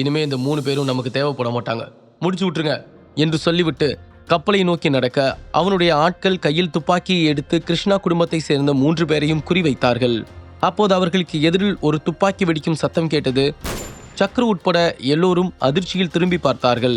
இனிமே இந்த மூணு பேரும் நமக்கு தேவைப்பட மாட்டாங்க. முடிச்சு விட்டுருங்க என்று சொல்லிவிட்டு கப்பலை நோக்கி நடக்க அவனுடைய ஆட்கள் கையில் துப்பாக்கியை எடுத்து கிருஷ்ணா குடும்பத்தை சேர்ந்த மூன்று பேரையும் குறிவைத்தார்கள். அப்போது அவர்களுக்கு எதிரில் ஒரு துப்பாக்கி வெடிக்கும் சத்தம் கேட்டது. சக்ரு உட்பட எல்லோரும் அதிர்ச்சியில் திரும்பி பார்த்தார்கள்.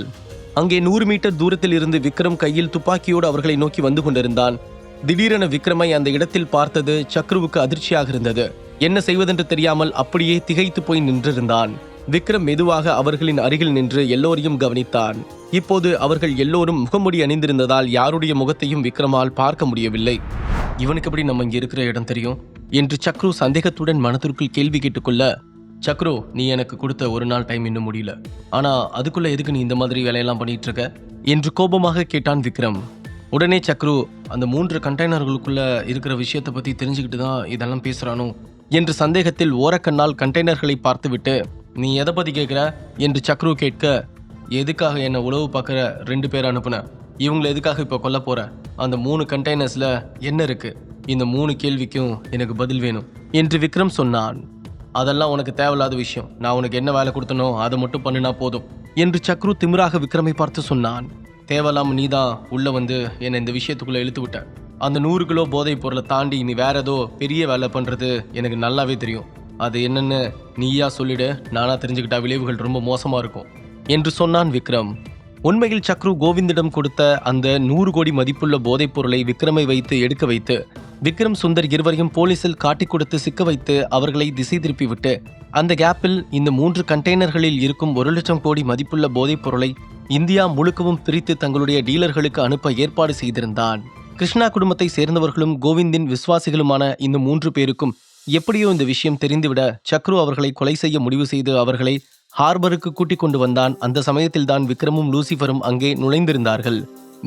அங்கே நூறு மீட்டர் தூரத்தில் இருந்து விக்ரம் கையில் துப்பாக்கியோடு அவர்களை நோக்கி வந்து கொண்டிருந்தான். திடீரென விக்ரமை அந்த இடத்தில் பார்த்தது சக்ருவுக்கு அதிர்ச்சியாக இருந்தது. என்ன செய்வதென்று தெரியாமல் அப்படியே திகைத்து போய் நின்றிருந்தான். விக்ரம் மெதுவாக அவர்களின் அருகில் நின்று எல்லோரையும் கவனித்தான். இப்போது அவர்கள் எல்லோரும் முகமுடி அணிந்திருந்ததால் யாருடைய முகத்தையும் விக்ரமால் பார்க்க முடியவில்லை. இவனுக்கு எப்படி நம்ம இங்கே இருக்கிற இடம் தெரியும்? என்று சக்ரு சந்தேகத்துடன் மனதிற்குள் கேள்வி கேட்டுக்கொள்ள சக்ரு நீ எனக்கு கொடுத்த ஒரு நாள் டைம் இன்னும் முடியல. ஆனா அதுக்குள்ள எதுக்கு நீ இந்த மாதிரி வேலையெல்லாம் பண்ணிட்டு இருக்க என்று கோபமாக கேட்டான் விக்ரம். உடனே சக்ரு அந்த மூன்று கண்டெய்னர்களுக்குள்ள இருக்கிற விஷயத்தை பத்தி தெரிஞ்சுக்கிட்டு தான் இதெல்லாம் பேசுறானோ? என்று சந்தேகத்தில் ஓரக்கண்ணால் கண்டெய்னர்களை பார்த்துவிட்டு நீ எதை பற்றி கேட்குற என்று சக்ரு கேட்க எதுக்காக என்னை உளவு பார்க்குற ரெண்டு பேர் அனுப்புன? இவங்களை எதுக்காக இப்போ கொல்ல போகிறேன் அந்த மூணு கண்டெய்னர்ஸில் என்ன இருக்குது இந்த மூணு கேள்விக்கும் எனக்கு பதில் வேணும் என்று விக்ரம் சொன்னான். அதெல்லாம் உனக்கு தேவையில்லாத விஷயம். நான் உனக்கு என்ன வேலை கொடுத்தனோ அதை மட்டும் பண்ணினா போதும் என்று சக்ரு திமிராக விக்ரமை பார்த்து சொன்னான். தேவையில்லாமல் நீ தான் உள்ளே வந்து என்னை இந்த விஷயத்துக்குள்ளே இழுத்து விட்ட. அந்த நூறு கிலோ போதைப் பொருளை தாண்டி நீ வேற ஏதோ பெரிய வேலை பண்ணுறது எனக்கு நல்லாவே தெரியும். அது என்னன்னு நீயா சொல்லிடு. நானா தெரிஞ்சுக்கிட்டா விளைவுகள் ரொம்ப மோசமா இருக்கும். என்று சொன்னான் விக்ரம். உண்மையில் சக்ரு கோவிந்திடம் கொடுத்த அந்த நூறு கோடி மதிப்புள்ள போதைப் பொருளை விக்ரமை வைத்து எடுக்க வைத்து விக்ரம் சுந்தர் இருவரையும் போலீசில் காட்டிக் கொடுத்து சிக்க வைத்து அவர்களை திசை திருப்பிவிட்டு அந்த கேப்பில் இந்த மூன்று கண்டெய்னர்களில் இருக்கும் ஒரு லட்சம் கோடி மதிப்புள்ள போதைப் பொருளை இந்தியா முழுக்கவும் பிரித்து தங்களுடைய டீலர்களுக்கு அனுப்ப ஏற்பாடு செய்திருந்தான். கிருஷ்ணா குடும்பத்தை சேர்ந்தவர்களும் கோவிந்தின் விசுவாசிகளுமான இந்த மூன்று பேருக்கும் எப்படியோ இந்த விஷயம் தெரிந்துவிட சக்ரு அவர்களை கொலை செய்ய முடிவு செய்து அவர்களை ஹார்பருக்கு கூட்டிக் கொண்டு வந்தான். அந்த சமயத்தில் தான் விக்ரமும் லூசிஃபரும் அங்கே நுழைந்திருந்தார்கள்.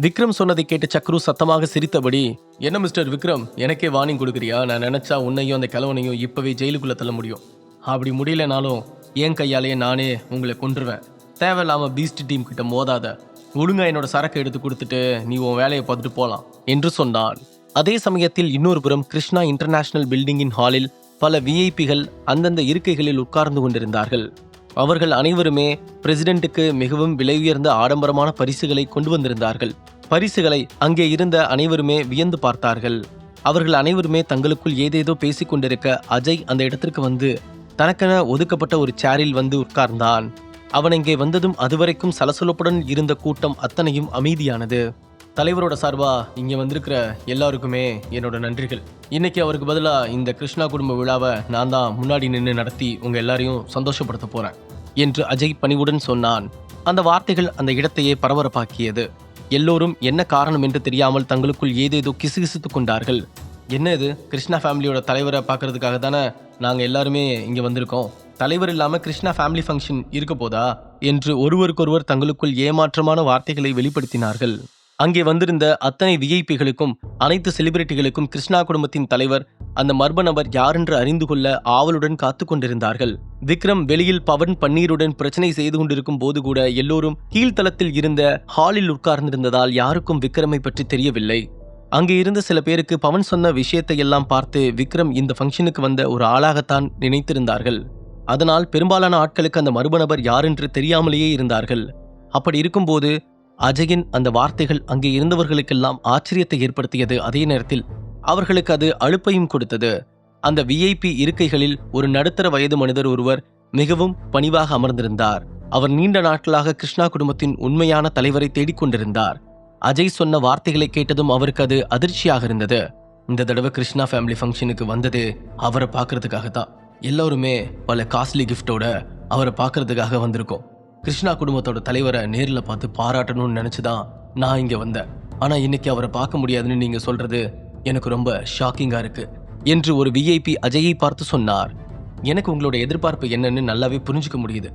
விக்ரம் சொன்னதை கேட்டு சக்ரு சத்தமாக சிரித்தபடி என்ன மிஸ்டர் விக்ரம் எனக்கே வார்னிங் கொடுக்குறியா? நான் நினைச்சா உன்னையும் அந்த கிழவனையும் இப்பவே ஜெயிலுக்குள்ள தள்ள முடியும். அப்படி முடியலனாலும் என் கையாலேயே நானே உங்களை கொன்றுவேன். தேவையில்லாம பீஸ்ட் டீம் கிட்ட மோதாத. ஒழுங்கா என்னோட சரக்கு எடுத்து கொடுத்துட்டு நீ உன் வேலையை பார்த்துட்டு போலாம் என்று சொன்னான். அதே சமயத்தில் இன்னொரு புறம் கிருஷ்ணா இன்டர்நேஷனல் பில்டிங்கின் ஹாலில் பல விஐபிகள் அந்தந்த இருக்கைகளில் உட்கார்ந்து கொண்டிருந்தார்கள். அவர்கள் அனைவருமே பிரசிடென்ட்டுக்கு மிகவும் விலை உயர்ந்த ஆடம்பரமான பரிசுகளை கொண்டு வந்திருந்தார்கள். பரிசுகளை அங்கே இருந்த அனைவருமே வியந்து பார்த்தார்கள். அவர்கள் அனைவருமே தங்களுக்குள் ஏதேதோ பேசிக் கொண்டிருக்க அஜய் அந்த இடத்திற்கு வந்து தனக்கென ஒதுக்கப்பட்ட ஒரு சேரில் வந்து உட்கார்ந்தான். அவன் இங்கே வந்ததும் அதுவரைக்கும் சலசலப்புடன் இருந்த கூட்டம் அத்தனையும் அமைதியானது. தலைவரோட சார்பாக இங்கே வந்திருக்கிற எல்லாருக்குமே என்னோட நன்றிகள். இன்னைக்கு அவருக்கு பதிலாக இந்த கிருஷ்ணா குடும்ப விழாவை நான் தான் முன்னாடி நின்று நடத்தி உங்கள் எல்லாரையும் சந்தோஷப்படுத்த போகிறேன் என்று அஜய் பணிவுடன் சொன்னான். அந்த வார்த்தைகள் அந்த இடத்தையே பரபரப்பாக்கியது. எல்லோரும் என்ன காரணம் என்று தெரியாமல் தங்களுக்குள் ஏதேதோ கிசுகிசுத்து கொண்டார்கள். என்ன இது? கிருஷ்ணா ஃபேமிலியோட தலைவரை பார்க்கறதுக்காக தானே நாங்கள் எல்லாருமே இங்கே வந்திருக்கோம். தலைவர் இல்லாமல் கிருஷ்ணா ஃபேமிலி ஃபங்க்ஷன் இருக்க போதா? என்று ஒருவருக்கொருவர் தங்களுக்குள் ஏமாற்றமான வார்த்தைகளை வெளிப்படுத்தினார்கள். அங்கே வந்திருந்த அத்தனை விஐபிகளுக்கும் அனைத்து செலிபிரிட்டிகளுக்கும் கிருஷ்ணா குடும்பத்தின் தலைவர் அந்த மர்ம நபர் யாரென்று அறிந்து கொள்ள ஆவலுடன் காத்து கொண்டிருந்தார்கள். விக்ரம் வெளியில் பவன் பன்னீருடன் பிரச்சனை செய்து கொண்டிருக்கும் போது கூட எல்லோரும் கீழ்த்தளத்தில் இருந்த ஹாலில் உட்கார்ந்திருந்ததால் யாருக்கும் விக்ரமை பற்றி தெரியவில்லை. அங்கே இருந்த சில பேருக்கு பவன் சொன்ன விஷயத்தை எல்லாம் பார்த்து விக்ரம் இந்த ஃபங்க்ஷனுக்கு வந்த ஒரு ஆளாகத்தான் நினைத்திருந்தார்கள். அதனால் பெரும்பாலான ஆட்களுக்கு அந்த மர்ம நபர் யாரென்று தெரியாமலேயே இருந்தார்கள். அப்படி இருக்கும்போது அஜயின் அந்த வார்த்தைகள் அங்கே இருந்தவர்களுக்கெல்லாம் ஆச்சரியத்தை ஏற்படுத்தியது. அதே நேரத்தில் அவர்களுக்கு அது அழுப்பையும் கொடுத்தது. அந்த விஐபி இருக்கைகளில் ஒரு நடுத்தர வயது மனிதர் ஒருவர் மிகவும் பணிவாக அமர்ந்திருந்தார். அவர் நீண்ட நாட்களாக கிருஷ்ணா குடும்பத்தின் உண்மையான தலைவரை தேடிக்கொண்டிருந்தார். அஜய் சொன்ன வார்த்தைகளை கேட்டதும் அவருக்கு அது அதிர்ச்சியாக இருந்தது. இந்த தடவை கிருஷ்ணா ஃபேமிலி ஃபங்க்ஷனுக்கு வந்தது அவரை பார்க்கறதுக்காக தான் எல்லாருமே பல காஸ்ட்லி கிஃப்டோட அவரை பார்க்கறதுக்காக வந்திருக்கோம். கிருஷ்ணா குடும்பத்தோட தலைவரை நேரில் பார்த்து பாராட்டணும்னு நினச்சி தான் நான் இங்கே வந்தேன். ஆனால் இன்னைக்கு அவரை பார்க்க முடியாதுன்னு நீங்கள் சொல்கிறது எனக்கு ரொம்ப ஷாக்கிங்காக இருக்குது என்று ஒரு விஐபி அஜயை பார்த்து சொன்னார். எனக்கு உங்களோட எதிர்பார்ப்பு என்னன்னு நல்லாவே புரிஞ்சுக்க முடியுது.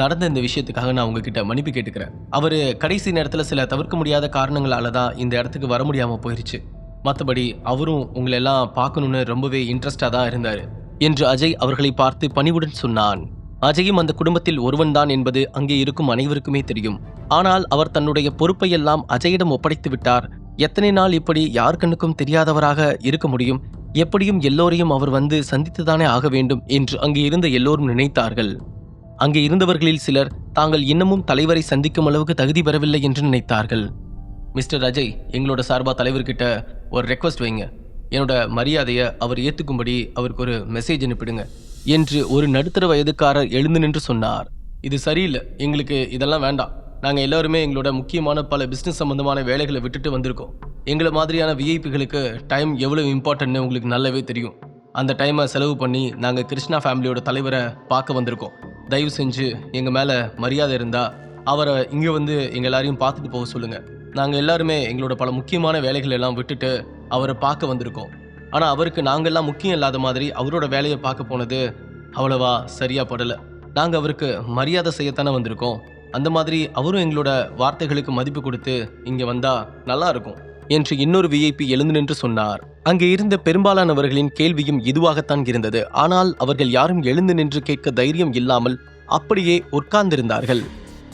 நடந்த இந்த விஷயத்துக்காக நான் உங்ககிட்ட மன்னிப்பு கேட்டுக்கிறேன். அவர் கடைசி நேரத்தில் சில தவிர்க்க முடியாத காரணங்களால தான் இந்த இடத்துக்கு வர முடியாமல் போயிடுச்சு மற்றபடி அவரும் உங்களை எல்லாம் பார்க்கணுன்னு ரொம்பவே இன்ட்ரெஸ்டாக தான் இருந்தார் என்று அஜய் அவர்களை பார்த்து பணிவுடன் சொன்னான். அஜயும் அந்த குடும்பத்தில் ஒருவன்தான் என்பது அங்கே இருக்கும் அனைவருக்குமே தெரியும். ஆனால் அவர் தன்னுடைய பொறுப்பையெல்லாம் அஜயிடம் ஒப்படைத்து விட்டார். எத்தனை நாள் இப்படி யார் கண்ணுக்கும் தெரியாதவராக இருக்க முடியும்? எப்படியும் எல்லோரையும் அவர் வந்து சந்தித்துதானே ஆக வேண்டும் என்று அங்கே இருந்த எல்லோரும் நினைத்தார்கள். அங்கே இருந்தவர்களில் சிலர் தாங்கள் இன்னமும் தலைவரை சந்திக்கும் அளவுக்கு தகுதி பெறவில்லை என்று நினைத்தார்கள். மிஸ்டர் அஜய் எங்களோட சார்பா தலைவர்கிட்ட ஒரு ரெக்வஸ்ட் வைங்க. என்னோட மரியாதையை அவர் ஏற்றுக்கும்படி அவருக்கு ஒரு மெசேஜ் அனுப்பிடுங்க. என்று ஒரு நடுத்தர வயதுக்காரர் எழுந்து நின்று சொன்னார். இது சரியில்லை. எங்களுக்கு இதெல்லாம் வேண்டாம். நாங்கள் எல்லாருமே எங்களோட முக்கியமான பல பிஸ்னஸ் சம்பந்தமான வேலைகளை விட்டுட்டு வந்திருக்கோம். எங்களை மாதிரியான விஐபிகளுக்கு டைம் எவ்வளோ இம்பார்ட்டன்ட்னு உங்களுக்கு நல்லாவே தெரியும். அந்த டைமை செலவு பண்ணி நாங்கள் கிருஷ்ணா ஃபேமிலியோட தலைவரை பார்க்க வந்திருக்கோம். தயவு செஞ்சு எங்கள் மேலே மரியாதை இருந்தால் அவரை இங்கே வந்து எங்கள் எல்லாரையும் பார்த்துட்டு போக சொல்லுங்கள் நாங்கள் எல்லாருமே எங்களோட பல முக்கியமான வேலைகள் எல்லாம் விட்டுட்டு அவரை பார்க்க வந்திருக்கோம். ஆனால் அவருக்கு நாங்கள்லாம் முக்கியம் இல்லாத மாதிரி அவரோட வேலையை பார்க்க போனது அவ்வளவா சரியா படலை. நாங்கள் அவருக்கு மரியாதை செய்யத்தானே வந்திருக்கோம். அந்த மாதிரி அவரும் எங்களோட வார்த்தைகளுக்கு மதிப்பு கொடுத்து இங்கே வந்தால் நல்லா இருக்கும் என்று இன்னொரு விஐபி எழுந்து நின்று சொன்னார். அங்கே இருந்த பெரும்பாலானவர்களின் கேள்வியும் இதுவாகத்தான் இருந்தது. ஆனால் அவர்கள் யாரும் எழுந்து நின்று கேட்க தைரியம் இல்லாமல் அப்படியே உட்கார்ந்திருந்தார்கள்.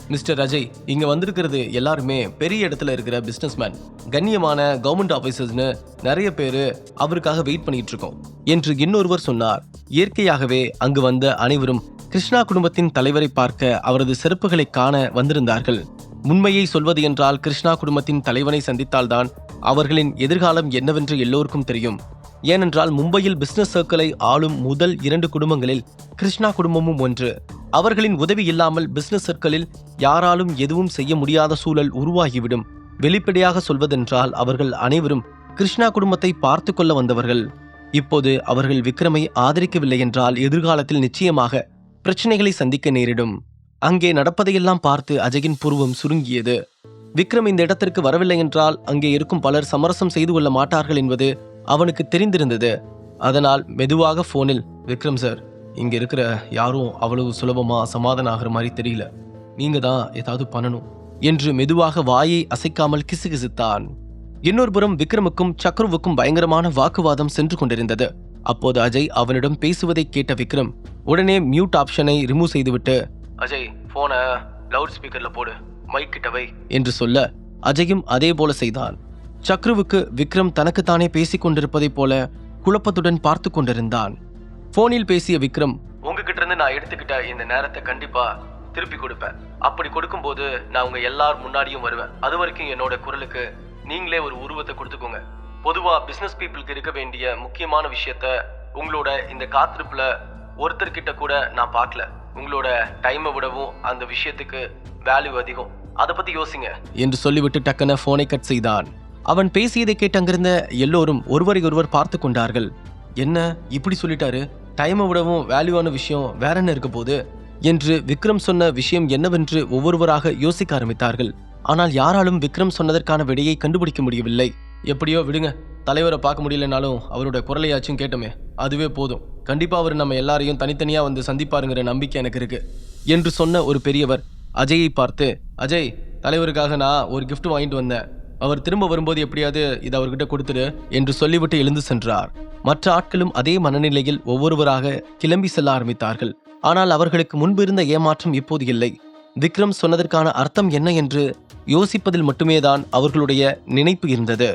மிஸ்டர் அஜய் இங்க வந்திருக்கிறது எல்லாருமே பெரிய இடத்துல இருக்கிற பிசினஸ்மேன் கண்ணியமான கவர்மெண்ட் ஆபீசர்ஸ்னு நிறைய பேர் அவருக்காக வெயிட் பண்ணிட்டு இருக்கோம் என்று இன்னொருவர் சொன்னார். இயற்கையாகவே அங்கு வந்த அனைவரும் கிருஷ்ணா குடும்பத்தின் தலைவரை பார்க்க அவரது சிறப்புகளை காண வந்திருந்தார்கள். உண்மையை சொல்வது என்றால் கிருஷ்ணா குடும்பத்தின் தலைவனை சந்தித்தால்தான் அவர்களின் எதிர்காலம் என்னவென்று எல்லோருக்கும் தெரியும். ஏனென்றால் மும்பையில் பிசினஸ் சர்க்கிளை ஆளும் முதல் இரண்டு குடும்பங்களில் கிருஷ்ணா குடும்பமும் ஒன்று. அவர்களின் உதவி இல்லாமல் பிசினஸ் சர்க்கிளில் யாராலும் எதுவும் செய்ய முடியாத சூழல் உருவாகிவிடும். வெளிப்படையாக சொல்வதென்றால் அவர்கள் அனைவரும் கிருஷ்ணா குடும்பத்தை பார்த்து கொள்ள வந்தவர்கள். இப்போது அவர்கள் விக்ரமை ஆதரிக்கவில்லை என்றால் எதிர்காலத்தில் நிச்சயமாக பிரச்சனைகளை சந்திக்க நேரிடும். அங்கே நடப்பதையெல்லாம் பார்த்து அஜயின் புருவம் சுருங்கியது. விக்ரம் இந்த இடத்திற்கு வரவில்லை என்றால் அங்கே இருக்கும் பலர் சமரசம் செய்து கொள்ள மாட்டார்கள் என்பது அவனுக்கு தெரிந்திருந்தது. அதனால் மெதுவாக போனில் விக்ரம் சார் இங்க இருக்கிற யாரும் அவ்வளவு சுலபமா சமாதானம் ஆகிற மாதிரி தெரியல. நீங்க தான் ஏதாவது பண்ணணும். என்று மெதுவாக வாயை அசைக்காமல் கிசுகிசுத்தான். இன்னொரு புறம் விக்ரமுக்கும் சக்ருவுக்கும் பயங்கரமான வாக்குவாதம் சென்று கொண்டிருந்தது. அப்போது அஜய் அவனிடம் பேசுவதை கேட்ட விக்ரம் உடனே மியூட் ஆப்ஷனை ரிமூவ் செய்துவிட்டு அஜய் போனை லவுட் ஸ்பீக்கர்ல போடு மைக் கிட்டவை என்று சொல்ல அஜயும் அதே போல செய்தான். சக்ருவுக்கு விக்ரம் தனக்குத்தானே பேசிக் கொண்டிருப்பதைப் போல குழப்பத்துடன் பார்த்து கொண்டிருந்தான். போனில் பேசிய விக்ரம் உங்ககிட்ட இருந்து நான் எடுத்துக்கிட்ட இந்த நேரத்தை கண்டிப்பா திருப்பி கொடுப்பேன். அப்படி கொடுக்கும்போது நான் உங்க எல்லார் முன்னாடியும் வருவேன். அது வரைக்கும் என்னோட குரலுக்கு நீங்களே ஒரு உருவத்தை கொடுத்துக்கோங்க. பொதுவா பிசினஸ் பீப்புளுக்கு இருக்க வேண்டிய முக்கியமான விஷயத்த உங்களோட இந்த காத்திருப்புல ஒருத்தர்கிட்ட கூட நான் பார்க்கல. உங்களோட டைமை விடவும் அந்த விஷயத்துக்கு வேல்யூ அதிகம். அதை பத்தி யோசிங்க. என்று சொல்லிவிட்டு டக்குன போனை கட் செய்தான். அவன் பேசியதை கேட்டு அங்கிருந்த எல்லோரும் ஒருவரை ஒருவர் பார்த்து கொண்டார்கள். என்ன இப்படி சொல்லிட்டாரு? டைமை விடவும் வேல்யூவான விஷயம் வேற என்ன இருக்க போகுது? என்று விக்ரம் சொன்ன விஷயம் என்னவென்று ஒவ்வொருவராக யோசிக்க ஆரம்பித்தார்கள். ஆனால் யாராலும் விக்ரம் சொன்னதற்கான விடையை கண்டுபிடிக்க முடியவில்லை. எப்படியோ விடுங்க தலைவரை பார்க்க முடியலனாலும் அவரோட குரலையாச்சும் கேட்டோமே அதுவே போதும். கண்டிப்பா அவர் நம்ம எல்லாரையும் தனித்தனியா வந்து சந்திப்பாருங்கிற நம்பிக்கை எனக்கு இருக்கு என்று சொன்ன ஒரு பெரியவர் அஜயை பார்த்து அஜய் தலைவருக்காக நான் ஒரு கிஃப்ட் வாங்கிட்டு வந்தேன். அவர் திரும்ப வரும்போது எப்படியாவது இதை அவர்கிட்ட கொடுத்துடு என்று சொல்லிவிட்டு எழுந்து சென்றார். மற்ற ஆட்களும் அதே மனநிலையில் ஒவ்வொருவராக கிளம்பி செல்ல ஆரம்பித்தார்கள். ஆனால் அவர்களுக்கு முன்பு இருந்த ஏமாற்றம் இப்போது இல்லை. விக்ரம் சொன்னதற்கான அர்த்தம் என்ன என்று யோசிப்பதில் மட்டுமே தான் அவர்களுடைய நினைப்பு இருந்தது.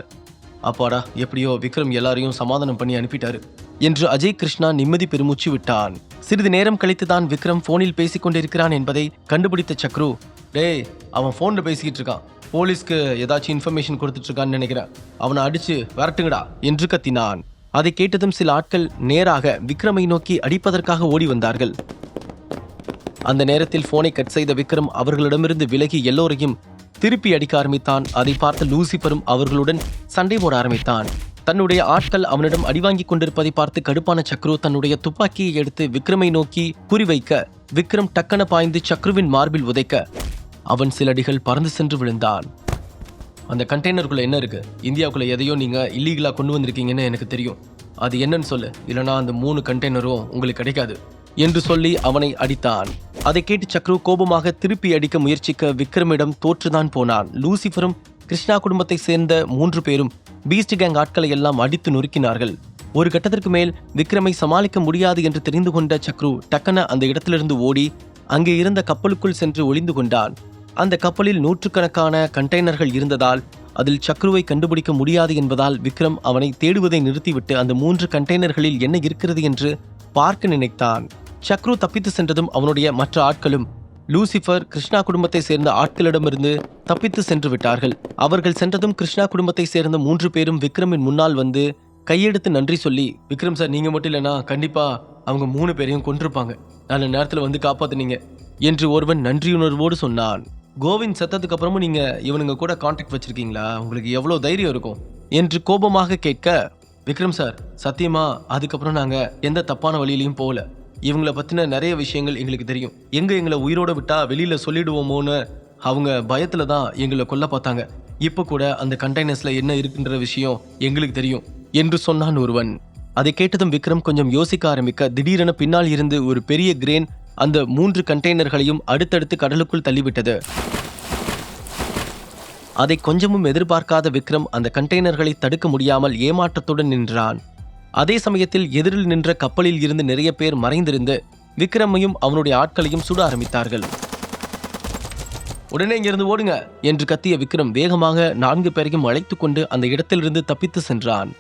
அப்பாடா எப்படியோ விக்ரம் எல்லாரையும் சமாதானம் பண்ணி அனுப்பிட்டாரு என்று அஜய் கிருஷ்ணா நிம்மதி பெருமூச்சு விட்டான். சிறிது நேரம் கழித்து தான் விக்ரம் போனில் பேசிக் கொண்டிருக்கிறான் என்பதை கண்டுபிடித்த சக்ரு டேய் அவன் போன்ல பேசிக்கிட்டு இருக்கான். போலீஸ்க்கு ஏதாச்சும் இன்ஃபர்மேஷன் கொடுத்துட்டு இருக்கான்னு நினைக்கிறேன். அவனை அடிச்சு விரட்டுங்கடா என்று கத்தினான். அதை கேட்டதும் சில ஆட்கள் நேராக விக்ரமை நோக்கி அடிப்பதற்காக ஓடி வந்தார்கள். அந்த நேரத்தில் போனை கட் செய்த விக்ரம் அவர்களிடமிருந்து விலகி எல்லோரையும் திருப்பி அடிக்க ஆரம்பித்தான். அதை பார்த்த லூசிபரும் அவர்களுடன் சண்டை போட ஆரம்பித்தான். தன்னுடைய ஆட்கள் அவனிடம் அடிவாங்கிக் கொண்டிருப்பதை பார்த்து கடுப்பான சக்ரு தன்னுடைய துப்பாக்கியை எடுத்து விக்ரமை நோக்கி குறிவைக்க விக்ரம் டக்கன பாய்ந்து சக்ருவின் மார்பில் உதைக்க அவன் சில அடிகள் பறந்து சென்று விழுந்தான். அந்த கண்டெய்னருக்குள்ள என்ன இருக்கு? இந்தியாவுக்குள்ள எதையோ நீங்க இல்லீகலா கொண்டு வந்திருக்கீங்கன்னு எனக்கு தெரியும். அது என்னன்னு சொல்லு. இல்லனா அந்த மூணு கண்டெய்னரும் உங்களுக்கு கிடைக்காது. என்று சொல்லி அவனை அடித்தான். அதை கேட்டு சக்ரு கோபமாக திருப்பி அடிக்க முயற்சிக்க விக்ரமிடம் தோற்றுதான் போனான். லூசிஃபரும் கிருஷ்ணா குடும்பத்தை சேர்ந்த மூன்று பேரும் பீஸ்ட் கேங் ஆட்களை எல்லாம் அடித்து நொறுக்கினார்கள். ஒரு கட்டத்திற்கு மேல் விக்ரமை சமாளிக்க முடியாது என்று தெரிந்து கொண்ட சக்ரு டக்கன அந்த இடத்திலிருந்து ஓடி அங்கே இருந்த கப்பலுக்குள் சென்று ஒளிந்து கொண்டான். அந்த கப்பலில் நூற்றுக்கணக்கான கண்டெய்னர்கள் இருந்ததால் அதில் சக்ருவை கண்டுபிடிக்க முடியாது என்பதால் விக்ரம் அவனை தேடுவதை நிறுத்திவிட்டு அந்த மூன்று கண்டெய்னர்களில் என்ன இருக்கிறது என்று பார்க்க நினைத்தான். சக்ரு தப்பித்து சென்றதும் அவனுடைய மற்ற ஆட்களும் லூசிஃபர் கிருஷ்ணா குடும்பத்தை சேர்ந்த ஆட்களிடமிருந்து தப்பித்து சென்று விட்டார்கள். அவர்கள் சென்றதும் கிருஷ்ணா குடும்பத்தை சேர்ந்த மூன்று பேரும் விக்ரமின் முன்னால் வந்து கையெடுத்து நன்றி சொல்லி விக்ரம் சார் நீங்க மட்டும் இல்லைனா கண்டிப்பா அவங்க மூணு பேரையும் கொண்டிருப்பாங்க நல்ல நேரத்தில் வந்து காப்பாத்துனீங்க என்று ஒருவன் நன்றியுணர்வோடு சொன்னான். கோவிந்த் செத்ததுக்கு அப்புறமும் நீங்க இவனுங்க கூட கான்டாக்ட் வச்சிருக்கீங்களா? உங்களுக்கு எவ்வளவு தைரியம் இருக்கும்? என்று கோபமாக கேட்க விக்ரம் சார் சத்தியமா அதுக்கப்புறம் நாங்க எந்த தப்பான வழியிலையும் போகல. இவங்கள பத்தின நிறைய விஷயங்கள் எங்களுக்கு தெரியும். எங்க எங்களை உயிரோட விட்டா வெளியில சொல்லிடுவோமோன்னு அவங்க பயத்துல தான் எங்களை கொல்ல பார்த்தாங்க. இப்ப கூட அந்த கண்டெய்னர்ஸ்ல என்ன இருக்குன்ற விஷயம் எங்களுக்கு தெரியும் என்று சொன்னான் ஒருவன். அதை கேட்டதும் விக்ரம் கொஞ்சம் யோசிக்க ஆரம்பிக்க திடீரென பின்னால் இருந்து ஒரு பெரிய கிரேன் அந்த மூன்று கண்டெய்னர்களையும் அடுத்தடுத்து கடலுக்குள் தள்ளிவிட்டது. அதை கொஞ்சமும் எதிர்பார்க்காத விக்ரம் அந்த கண்டெய்னர்களை தடுக்க முடியாமல் ஏமாற்றத்துடன் நின்றான். அதே சமயத்தில் எதிரில் நின்ற கப்பலில் இருந்து நிறைய பேர் மறைந்திருந்து விக்ரமையும் அவனுடைய ஆட்களையும் சுட ஆரம்பித்தார்கள். உடனே இங்கிருந்து ஓடுங்க என்று கத்திய விக்ரம் வேகமாக நான்கு பேரையும் அழைத்து கொண்டு அந்த இடத்திலிருந்து தப்பித்து சென்றான்.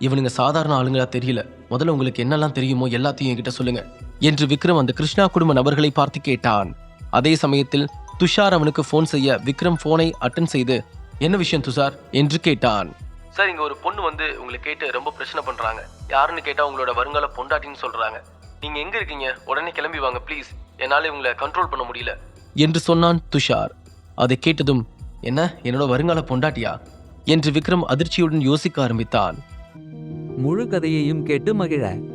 இவனுங்க சாதாரண ஆளுங்களா தெரியல. முதல்ல உங்களுக்கு என்னெல்லாம் தெரியுமோ எல்லாத்தையும் என்கிட்ட சொல்லுங்க. என்று விக்ரம் அந்த கிருஷ்ணா குடும்ப நபர்களை பார்த்து கேட்டான். அதே சமயத்தில் துஷார் அவனுக்கு ஃபோன் செய்ய விக்ரம் ஃபோனை அட்டன் செய்து என்ன விஷயம் துஷார்? என்று கேட்டான். சார் இங்க ஒரு பொண்ணு வந்து உங்களை கேட்டு ரொம்ப பிரச்சனை பண்றாங்க. யாருன்னு கேட்டா உங்களோட வருங்கால பொண்டாட்டின்னு சொல்றாங்க. நீங்க எங்க இருக்கீங்க? உடனே கிளம்பி வாங்க ப்ளீஸ் என்னால உங்களை கண்ட்ரோல் பண்ண முடியல. என்று சொன்னான் துஷார். அதை கேட்டதும் என்ன? என்னோட வருங்கால பொண்டாட்டியா? என்று விக்ரம் அதிர்ச்சியுடன் யோசிக்க ஆரம்பித்தான். முழு கதையையும் கேட்டு மகிழ.